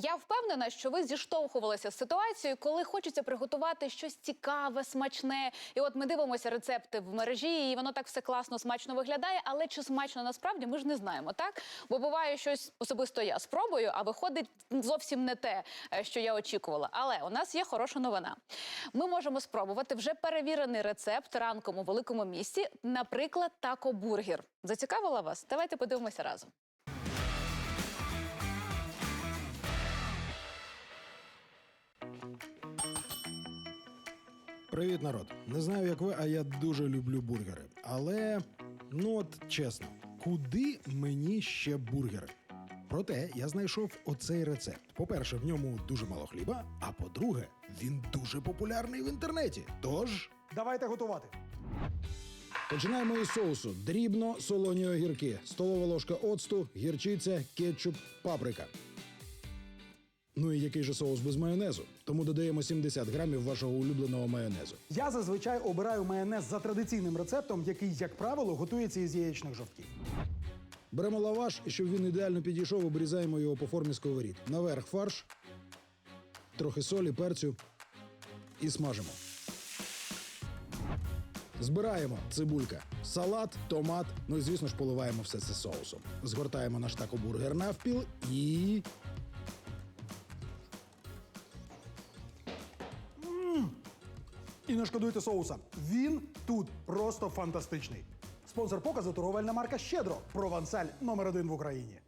Я впевнена, що ви зіштовхувалися з ситуацією, коли хочеться приготувати щось цікаве, смачне. І от ми дивимося рецепти в мережі, і воно так все класно, смачно виглядає. Але чи смачно насправді ми ж не знаємо, так? Бо буває щось особисто я спробую, а виходить зовсім не те, е, що я очікувала. Але у нас є хороша новина. Ми можемо спробувати вже перевірений рецепт ранком у великому місті, наприклад, тако-бургер. Зацікавила вас? Давайте подивимося разом. Привіт, народ. Не знаю, як ви, а я дуже люблю бургери. Але ну от чесно, куди мені ще бургери? Проте я знайшов оцей рецепт. По-перше, в ньому дуже мало хліба, а по-друге, він дуже популярний в інтернеті. Тож Давайте готувати. починаємо із соусу: дрібно солоні огірки, столова ложка оцту, гірчиця, кетчуп, паприка. Ну і який же соус без майонезу? Тому додаємо 70 грамів вашого улюбленого майонезу. Я зазвичай обираю майонез за традиційним рецептом, який, як правило, готується із яєчних жовтків. Беремо лаваш, і щоб він ідеально підійшов, обрізаємо його по формі сковорід. Наверх фарш, трохи солі, перцю і смажимо. Збираємо цибулька, салат, томат. Ну і звісно ж поливаємо все це соусом. Згортаємо наш тако-бургер навпіл і. І не шкодуйте соуса. Він тут просто фантастичний. Спонсор показу торговельна марка Щедро. Провансаль номер один в Україні.